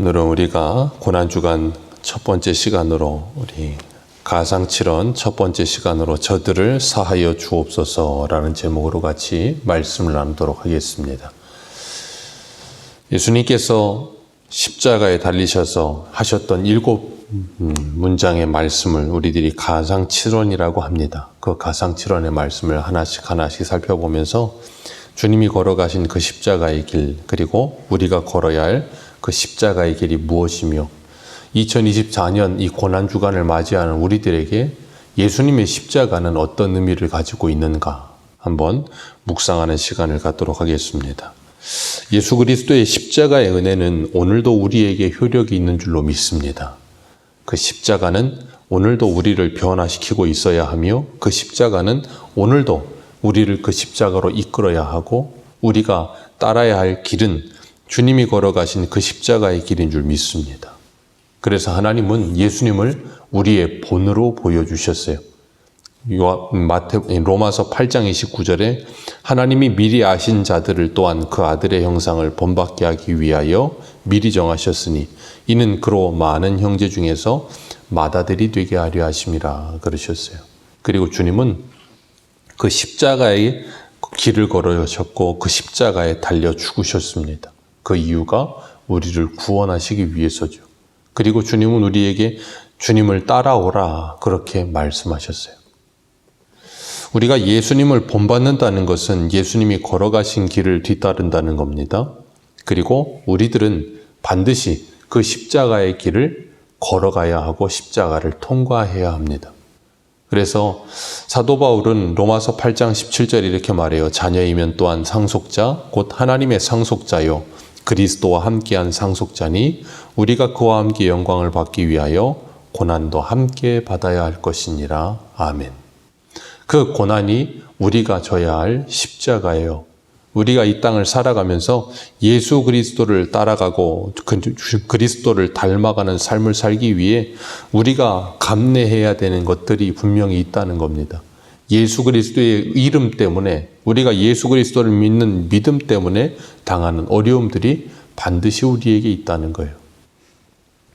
오늘은 우리가 고난주간 첫 번째 시간으로 우리 가상칠언 첫 번째 시간으로 저들을 사하여 주옵소서라는 제목으로 같이 말씀을 나누도록 하겠습니다. 예수님께서 십자가에 달리셔서 하셨던 일곱 음, 문장의 말씀을 우리들이 가상칠언이라고 합니다. 그 가상칠언의 말씀을 하나씩 하나씩 살펴보면서 주님이 걸어가신 그 십자가의 길, 그리고 우리가 걸어야 할 그 십자가의 길이 무엇이며 2024년 이 고난 주간을 맞이하는 우리들에게 예수님의 십자가는 어떤 의미를 가지고 있는가 한번 묵상하는 시간을 갖도록 하겠습니다. 예수 그리스도의 십자가의 은혜는 오늘도 우리에게 효력이 있는 줄로 믿습니다. 그 십자가는 오늘도 우리를 변화시키고 있어야 하며 그 십자가는 오늘도 우리를 그 십자가로 이끌어야 하고 우리가 따라야 할 길은 주님이 걸어가신 그 십자가의 길인 줄 믿습니다. 그래서 하나님은 예수님을 우리의 본으로 보여주셨어요. 로마서 8장 29절에 하나님이 미리 아신 자들을 또한 그 아들의 형상을 본받게 하기 위하여 미리 정하셨으니 이는 그로 많은 형제 중에서 맏아들이 되게 하려 하심이라 그러셨어요. 그리고 주님은 그 십자가의 길을 걸어셨고 그 십자가에 달려 죽으셨습니다. 그 이유가 우리를 구원하시기 위해서죠. 그리고 주님은 우리에게 주님을 따라오라 그렇게 말씀하셨어요. 우리가 예수님을 본받는다는 것은 예수님이 걸어가신 길을 뒤따른다는 겁니다. 그리고 우리들은 반드시 그 십자가의 길을 걸어가야 하고 십자가를 통과해야 합니다. 그래서 사도 바울은 로마서 8장 17절 이렇게 말해요. 자녀이면 또한 상속자, 곧 하나님의 상속자요. 그리스도와 함께한 상속자니 우리가 그와 함께 영광을 받기 위하여 고난도 함께 받아야 할 것이니라. 아멘. 그 고난이 우리가 져야 할 십자가예요. 우리가 이 땅을 살아가면서 예수 그리스도를 따라가고 그- 그리스도를 닮아가는 삶을 살기 위해 우리가 감내해야 되는 것들이 분명히 있다는 겁니다. 예수 그리스도의 이름 때문에 우리가 예수 그리스도를 믿는 믿음 때문에 당하는 어려움들이 반드시 우리에게 있다는 거예요.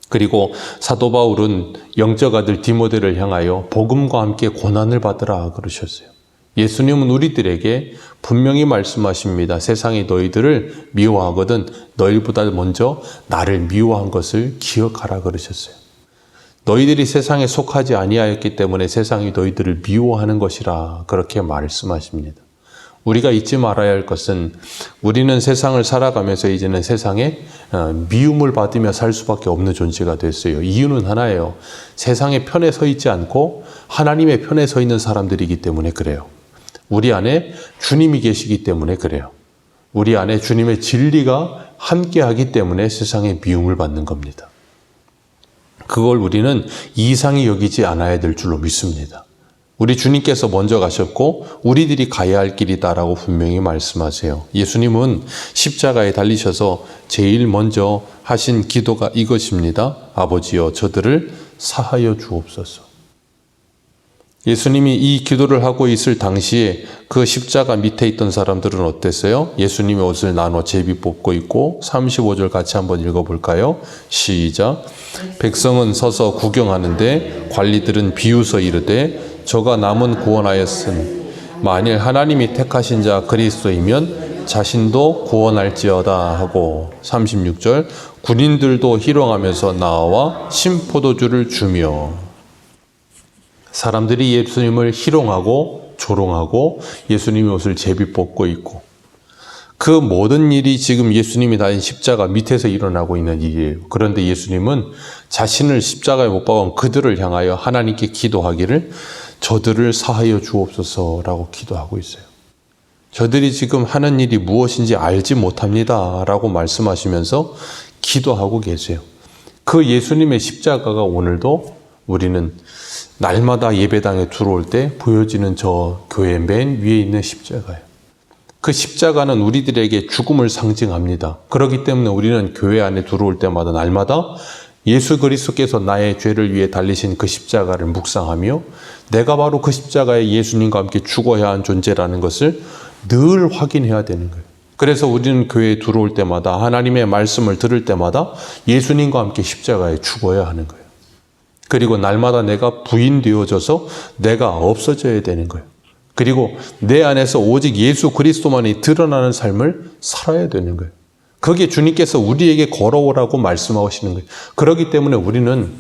그리고 사도 바울은 영적 아들 디모데를 향하여 복음과 함께 고난을 받으라 그러셨어요. 예수님은 우리들에게 분명히 말씀하십니다. 세상이 너희들을 미워하거든 너희보다 먼저 나를 미워한 것을 기억하라 그러셨어요. 너희들이 세상에 속하지 아니하였기 때문에 세상이 너희들을 미워하는 것이라 그렇게 말씀하십니다. 우리가 잊지 말아야 할 것은 우리는 세상을 살아가면서 이제는 세상에 어, 미움을 받으며 살 수밖에 없는 존재가 됐어요. 이유는 하나예요. 세상의 편에 서 있지 않고 하나님의 편에 서 있는 사람들이기 때문에 그래요. 우리 안에 주님이 계시기 때문에 그래요. 우리 안에 주님의 진리가 함께 하기 때문에 세상에 미움을 받는 겁니다. 그걸 우리는 이상히 여기지 않아야 될 줄로 믿습니다. 우리 주님께서 먼저 가셨고 우리들이 가야 할 길이다라고 분명히 말씀하세요. 예수님은 십자가에 달리셔서 제일 먼저 하신 기도가 이것입니다. 아버지여 저들을 사하여 주옵소서. 예수님이 이 기도를 하고 있을 당시에 그 십자가 밑에 있던 사람들은 어땠어요? 예수님의 옷을 나눠 제비 뽑고 있고 35절 같이 한번 읽어볼까요? 시작. 백성은 서서 구경하는데 관리들은 비웃어 이르되 저가 남은 구원하였음. 만일 하나님이 택하신 자 그리스도이면 자신도 구원할지어다 하고 36절 군인들도 희롱하면서 나와 심포도주를 주며 사람들이 예수님을 희롱하고 조롱하고 예수님의 옷을 제비 뽑고 있고 그 모든 일이 지금 예수님이 다닌 십자가 밑에서 일어나고 있는 일이에요. 그런데 예수님은 자신을 십자가에 못 박은 그들을 향하여 하나님께 기도하기를 저들을 사하여 주옵소서라고 기도하고 있어요. 저들이 지금 하는 일이 무엇인지 알지 못합니다. 라고 말씀하시면서 기도하고 계세요. 그 예수님의 십자가가 오늘도 우리는 날마다 예배당에 들어올 때 보여지는 저 교회 맨 위에 있는 십자가예요. 그 십자가는 우리들에게 죽음을 상징합니다. 그렇기 때문에 우리는 교회 안에 들어올 때마다 날마다 예수 그리스도께서 나의 죄를 위해 달리신 그 십자가를 묵상하며 내가 바로 그 십자가에 예수님과 함께 죽어야 한 존재라는 것을 늘 확인해야 되는 거예요. 그래서 우리는 교회에 들어올 때마다 하나님의 말씀을 들을 때마다 예수님과 함께 십자가에 죽어야 하는 거예요. 그리고 날마다 내가 부인되어져서 내가 없어져야 되는 거예요. 그리고 내 안에서 오직 예수 그리스도만이 드러나는 삶을 살아야 되는 거예요. 그게 주님께서 우리에게 걸어오라고 말씀하시는 거예요. 그렇기 때문에 우리는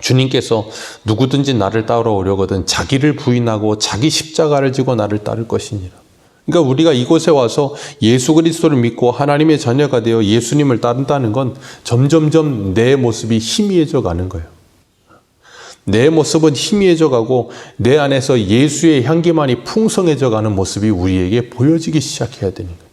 주님께서 누구든지 나를 따라오려거든 자기를 부인하고 자기 십자가를 지고 나를 따를 것이니라. 그러니까 우리가 이곳에 와서 예수 그리스도를 믿고 하나님의 자녀가 되어 예수님을 따른다는 건 점점점 내 모습이 희미해져 가는 거예요. 내 모습은 희미해져 가고 내 안에서 예수의 향기만이 풍성해져 가는 모습이 우리에게 보여지기 시작해야 되는 거예요.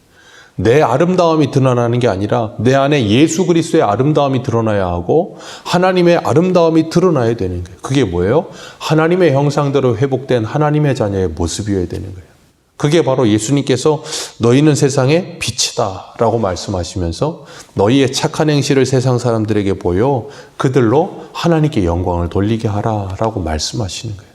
내 아름다움이 드러나는 게 아니라 내 안에 예수 그리스도의 아름다움이 드러나야 하고 하나님의 아름다움이 드러나야 되는 거예요. 그게 뭐예요? 하나님의 형상대로 회복된 하나님의 자녀의 모습이어야 되는 거예요. 그게 바로 예수님께서 너희는 세상의 빛이다 라고 말씀하시면서 너희의 착한 행실을 세상 사람들에게 보여 그들로 하나님께 영광을 돌리게 하라 라고 말씀하시는 거예요.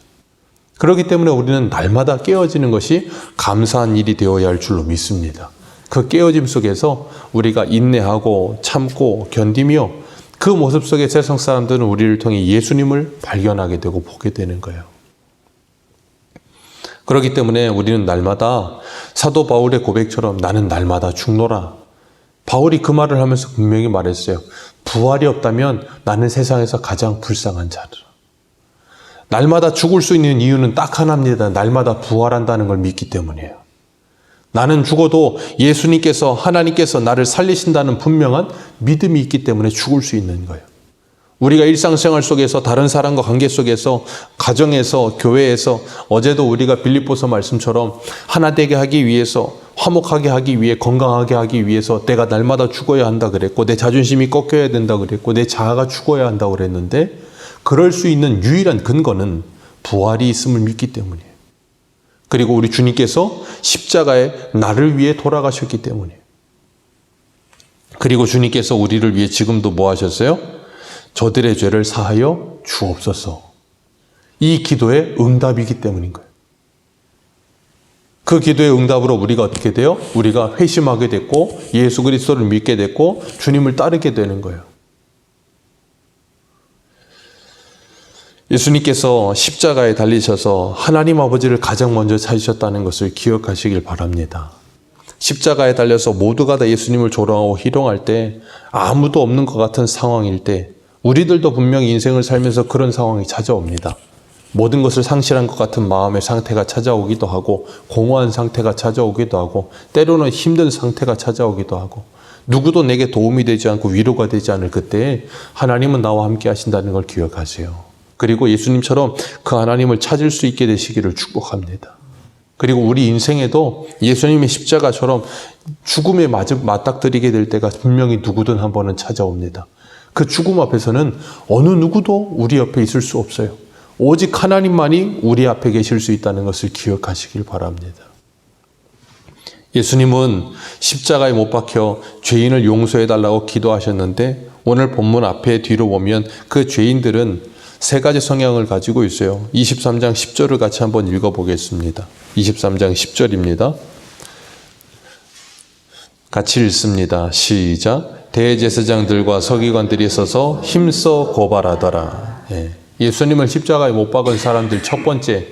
그렇기 때문에 우리는 날마다 깨어지는 것이 감사한 일이 되어야 할 줄로 믿습니다. 그 깨어짐 속에서 우리가 인내하고 참고 견디며 그 모습 속에 세상 사람들은 우리를 통해 예수님을 발견하게 되고 보게 되는 거예요. 그렇기 때문에 우리는 날마다 사도 바울의 고백처럼 나는 날마다 죽노라. 바울이 그 말을 하면서 분명히 말했어요. 부활이 없다면 나는 세상에서 가장 불쌍한 자라. 날마다 죽을 수 있는 이유는 딱 하나입니다. 날마다 부활한다는 걸 믿기 때문이에요. 나는 죽어도 예수님께서 하나님께서 나를 살리신다는 분명한 믿음이 있기 때문에 죽을 수 있는 거예요. 우리가 일상생활 속에서 다른 사람과 관계 속에서 가정에서 교회에서 어제도 우리가 빌립보서 말씀처럼 하나 되게 하기 위해서 화목하게 하기 위해 건강하게 하기 위해서 내가 날마다 죽어야 한다 그랬고 내 자존심이 꺾여야 된다 그랬고 내 자아가 죽어야 한다 그랬는데 그럴 수 있는 유일한 근거는 부활이 있음을 믿기 때문이에요. 그리고 우리 주님께서 십자가에 나를 위해 돌아가셨기 때문이에요. 그리고 주님께서 우리를 위해 지금도 뭐 하셨어요? 저들의 죄를 사하여 주옵소서. 이 기도의 응답이기 때문인 거예요. 그 기도의 응답으로 우리가 어떻게 돼요? 우리가 회심하게 됐고 예수 그리스도를 믿게 됐고 주님을 따르게 되는 거예요. 예수님께서 십자가에 달리셔서 하나님 아버지를 가장 먼저 찾으셨다는 것을 기억하시길 바랍니다. 십자가에 달려서 모두가 다 예수님을 조롱하고 희롱할 때 아무도 없는 것 같은 상황일 때 우리들도 분명히 인생을 살면서 그런 상황이 찾아옵니다. 모든 것을 상실한 것 같은 마음의 상태가 찾아오기도 하고 공허한 상태가 찾아오기도 하고 때로는 힘든 상태가 찾아오기도 하고 누구도 내게 도움이 되지 않고 위로가 되지 않을 그때에 하나님은 나와 함께 하신다는 걸 기억하세요. 그리고 예수님처럼 그 하나님을 찾을 수 있게 되시기를 축복합니다. 그리고 우리 인생에도 예수님의 십자가처럼 죽음에 맞닥뜨리게 될 때가 분명히 누구든 한 번은 찾아옵니다. 그 죽음 앞에서는 어느 누구도 우리 옆에 있을 수 없어요. 오직 하나님만이 우리 앞에 계실 수 있다는 것을 기억하시길 바랍니다. 예수님은 십자가에 못 박혀 죄인을 용서해 달라고 기도하셨는데 오늘 본문 앞에 뒤로 보면 그 죄인들은 세 가지 성향을 가지고 있어요. 23장 10절을 같이 한번 읽어 보겠습니다. 23장 10절입니다. 같이 읽습니다. 시작. 대제사장들과 서기관들이 서서 힘써 고발하더라. 예. 예수님을 십자가에 못 박은 사람들 첫 번째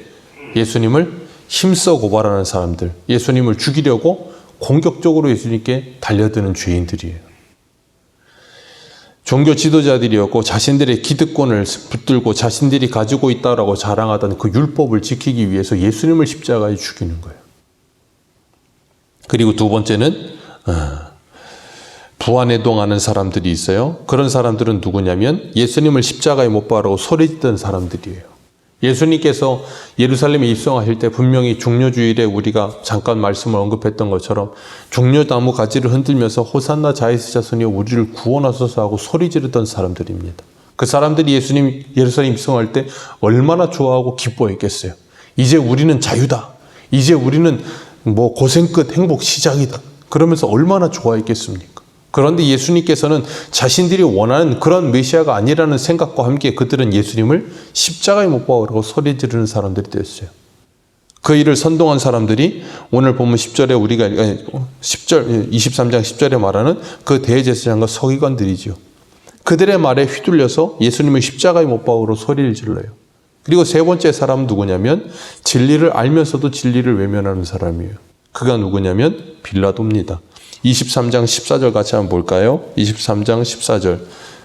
예수님을 힘써 고발하는 사람들 예수님을 죽이려고 공격적으로 예수님께 달려드는 죄인들이에요. 종교 지도자들이었고 자신들의 기득권을 붙들고 자신들이 가지고 있다라고 자랑하던 그 율법을 지키기 위해서 예수님을 십자가에 죽이는 거예요. 그리고 두 번째는 부안해동하는 사람들이 있어요. 그런 사람들은 누구냐면 예수님을 십자가에 못 박으라고 소리짓던 사람들이에요. 예수님께서 예루살렘에 입성하실 때 분명히 중료주일에 우리가 잠깐 말씀을 언급했던 것처럼 중료나무 가지를 흔들면서 호산나 자이스 자손이 우리를 구원하소서 하고 소리 지르던 사람들입니다. 그 사람들이 예수님 예루살렘 입성할 때 얼마나 좋아하고 기뻐했겠어요. 이제 우리는 자유다. 이제 우리는 뭐 고생 끝 행복 시작이다. 그러면서 얼마나 좋아했겠습니까? 그런데 예수님께서는 자신들이 원하는 그런 메시아가 아니라는 생각과 함께 그들은 예수님을 십자가에 못 박으라고 소리 지르는 사람들이 되었어요. 그 일을 선동한 사람들이 오늘 보면 10절에 우리가 아니, 10절 23장 10절에 말하는 그 대제사장과 서기관들이지요. 그들의 말에 휘둘려서 예수님을 십자가에 못 박으로 소리를 질러요. 그리고 세 번째 사람은 누구냐면 진리를 알면서도 진리를 외면하는 사람이에요. 그가 누구냐면 빌라도입니다. 23장 14절 같이 한번 볼까요? 23장 14절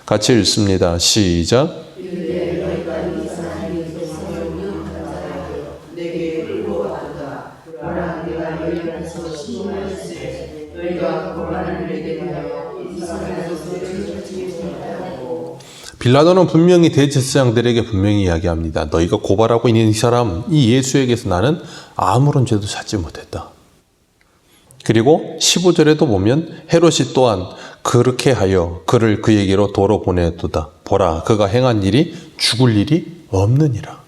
같이 읽습니다. 시작. 빌라도는 분명히 대제사장들에게 분명히 이야기합니다. 너희가 고발하고 있는 이 사람, 이 예수에게서 나는 아무런 죄도 찾지 못했다. 그리고 15절에도 보면 헤롯이 또한 그렇게 하여 그를 그에게로 도로 보내두다. 보라, 그가 행한 일이 죽을 일이 없느니라.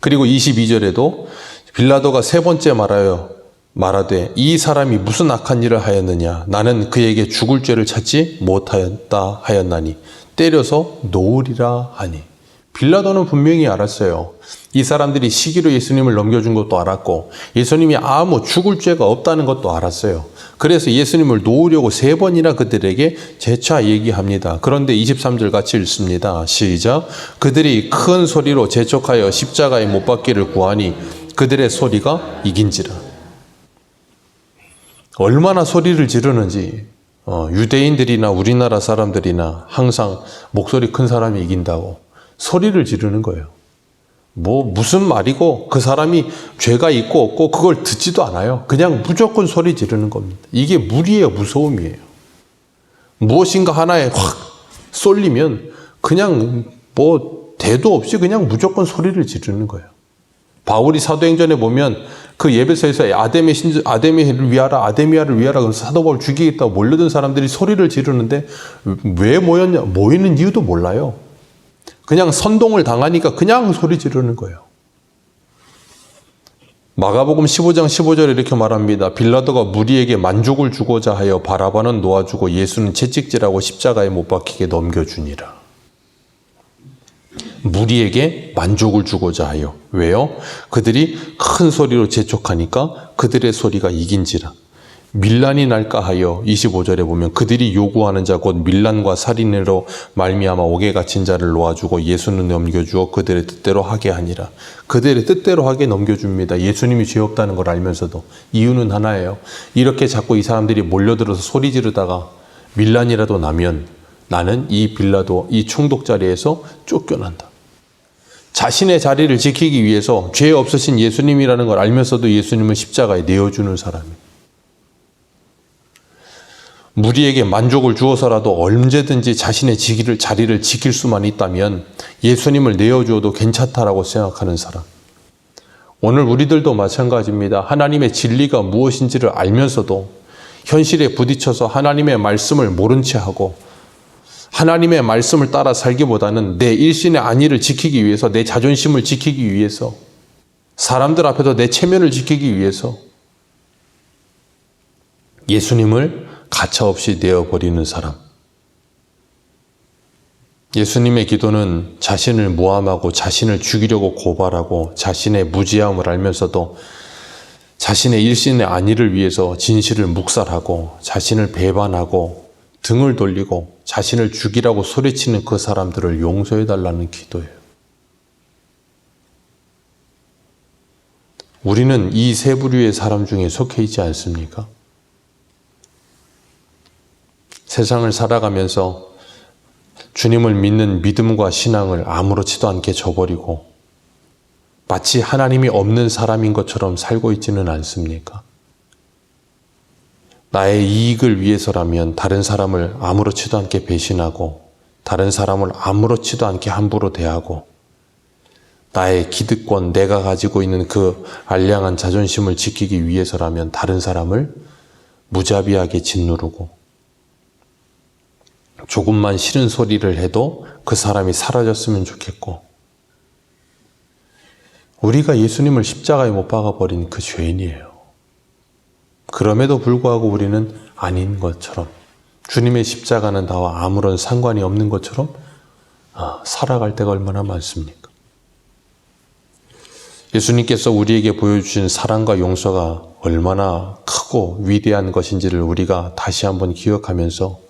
그리고 22절에도 빌라도가 세 번째 말하여 말하되 이 사람이 무슨 악한 일을 하였느냐 나는 그에게 죽을 죄를 찾지 못하였다 하였나니 때려서 놓으리라 하니 빌라도는 분명히 알았어요. 이 사람들이 시기로 예수님을 넘겨준 것도 알았고 예수님이 아무 죽을 죄가 없다는 것도 알았어요. 그래서 예수님을 놓으려고 세 번이나 그들에게 재차 얘기합니다. 그런데 23절 같이 읽습니다. 시작. 그들이 큰 소리로 재촉하여 십자가에 못 박기를 구하니 그들의 소리가 이긴지라. 얼마나 소리를 지르는지 어, 유대인들이나 우리나라 사람들이나 항상 목소리 큰 사람이 이긴다고 소리를 지르는 거예요. 뭐 무슨 말이고 그 사람이 죄가 있고 없고 그걸 듣지도 않아요. 그냥 무조건 소리 지르는 겁니다. 이게 무리예요, 무서움이에요. 무엇인가 하나에 확 쏠리면 그냥 뭐 대도 없이 그냥 무조건 소리를 지르는 거예요. 바울이 사도행전에 보면 그 예배소에서 아데미 신주 아데미를 위하라 아데미아를 위하라 그래서 사도 바울 죽이겠다고 몰려든 사람들이 소리를 지르는데 왜 모였냐 모이는 이유도 몰라요. 그냥 선동을 당하니까 그냥 소리 지르는 거예요. 마가복음 15장 15절에 이렇게 말합니다. 빌라도가 무리에게 만족을 주고자 하여 바라바는 놓아주고 예수는 채찍질하고 십자가에 못 박히게 넘겨주니라. 무리에게 만족을 주고자 하여. 왜요? 그들이 큰 소리로 재촉하니까 그들의 소리가 이긴지라. 밀란이 날까 하여 25절에 보면 그들이 요구하는 자 곧 밀란과 살인으로 말미암아 옥에 갇힌 자를 놓아주고 예수는 넘겨주어 그들의 뜻대로 하게 하니라. 그들의 뜻대로 하게 넘겨줍니다. 예수님이 죄 없다는 걸 알면서도 이유는 하나예요. 이렇게 자꾸 이 사람들이 몰려들어서 소리 지르다가 밀란이라도 나면 나는 이 빌라도 이 총독 자리에서 쫓겨난다. 자신의 자리를 지키기 위해서 죄 없으신 예수님이라는 걸 알면서도 예수님을 십자가에 내어주는 사람이에요. 무리에게 만족을 주어서라도 언제든지 자신의 지기를, 자리를 지킬 수만 있다면 예수님을 내어주어도 괜찮다라고 생각하는 사람. 오늘 우리들도 마찬가지입니다. 하나님의 진리가 무엇인지를 알면서도 현실에 부딪혀서 하나님의 말씀을 모른 채 하고 하나님의 말씀을 따라 살기보다는 내 일신의 안위를 지키기 위해서 내 자존심을 지키기 위해서 사람들 앞에서 내 체면을 지키기 위해서 예수님을 가차없이 내어버리는 사람. 예수님의 기도는 자신을 모함하고 자신을 죽이려고 고발하고 자신의 무지함을 알면서도 자신의 일신의 안위를 위해서 진실을 묵살하고 자신을 배반하고 등을 돌리고 자신을 죽이라고 소리치는 그 사람들을 용서해 달라는 기도예요. 우리는 이 세 부류의 사람 중에 속해 있지 않습니까? 세상을 살아가면서 주님을 믿는 믿음과 신앙을 아무렇지도 않게 저버리고 마치 하나님이 없는 사람인 것처럼 살고 있지는 않습니까? 나의 이익을 위해서라면 다른 사람을 아무렇지도 않게 배신하고 다른 사람을 아무렇지도 않게 함부로 대하고 나의 기득권, 내가 가지고 있는 그 알량한 자존심을 지키기 위해서라면 다른 사람을 무자비하게 짓누르고 조금만 싫은 소리를 해도 그 사람이 사라졌으면 좋겠고, 우리가 예수님을 십자가에 못 박아버린 그 죄인이에요. 그럼에도 불구하고 우리는 아닌 것처럼, 주님의 십자가는 나와 아무런 상관이 없는 것처럼 아, 살아갈 때가 얼마나 많습니까? 예수님께서 우리에게 보여주신 사랑과 용서가 얼마나 크고 위대한 것인지를 우리가 다시 한번 기억하면서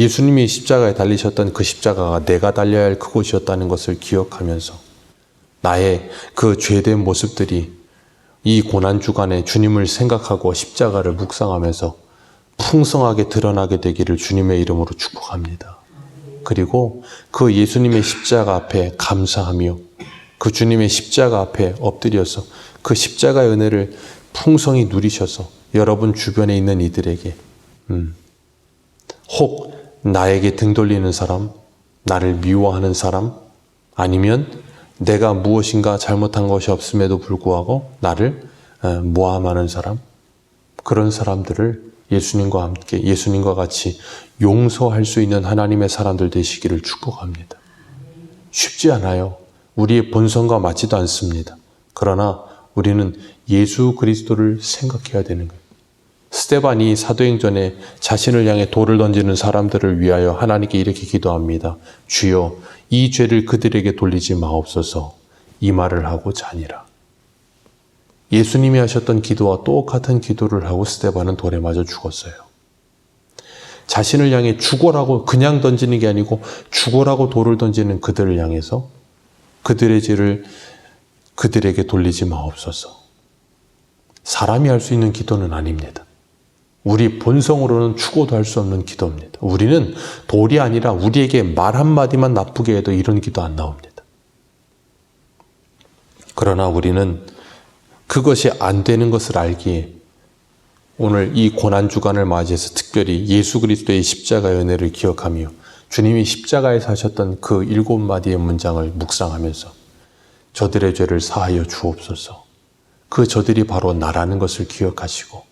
예수님이 십자가에 달리셨던 그 십자가가 내가 달려야 할 그곳이었다는 것을 기억하면서 나의 그 죄된 모습들이 이 고난 주간에 주님을 생각하고 십자가를 묵상하면서 풍성하게 드러나게 되기를 주님의 이름으로 축복합니다. 그리고 그 예수님의 십자가 앞에 감사하며 그 주님의 십자가 앞에 엎드려서 그 십자가의 은혜를 풍성히 누리셔서 여러분 주변에 있는 이들에게 음, 혹 나에게 등 돌리는 사람, 나를 미워하는 사람, 아니면 내가 무엇인가 잘못한 것이 없음에도 불구하고 나를 어, 모함하는 사람, 그런 사람들을 예수님과 함께 예수님과 같이 용서할 수 있는 하나님의 사람들 되시기를 축복합니다. 쉽지 않아요. 우리의 본성과 맞지도 않습니다. 그러나 우리는 예수 그리스도를 생각해야 되는 거예요. 스테반이 사도행전에 자신을 향해 돌을 던지는 사람들을 위하여 하나님께 이렇게 기도합니다. 주여 이 죄를 그들에게 돌리지 마옵소서 이 말을 하고 자니라. 예수님이 하셨던 기도와 똑같은 기도를 하고 스테반은 돌에 맞아 죽었어요. 자신을 향해 죽어라고 그냥 던지는 게 아니고 죽어라고 돌을 던지는 그들을 향해서 그들의 죄를 그들에게 돌리지 마옵소서. 사람이 할 수 있는 기도는 아닙니다. 우리 본성으로는 추고도 할 수 없는 기도입니다. 우리는 돌이 아니라 우리에게 말 한마디만 나쁘게 해도 이런 기도 안 나옵니다. 그러나 우리는 그것이 안 되는 것을 알기에 오늘 이 고난 주간을 맞이해서 특별히 예수 그리스도의 십자가의 은혜를 기억하며 주님이 십자가에서 하셨던 그 일곱 마디의 문장을 묵상하면서 저들의 죄를 사하여 주옵소서. 그 저들이 바로 나라는 것을 기억하시고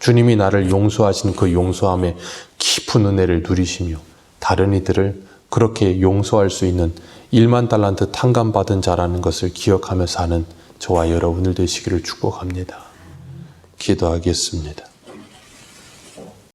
주님이 나를 용서하신 그 용서함의 깊은 은혜를 누리시며 다른 이들을 그렇게 용서할 수 있는 1만 달란트 탕감받은 자라는 것을 기억하며 사는 저와 여러분들 되시기를 축복합니다. 기도하겠습니다.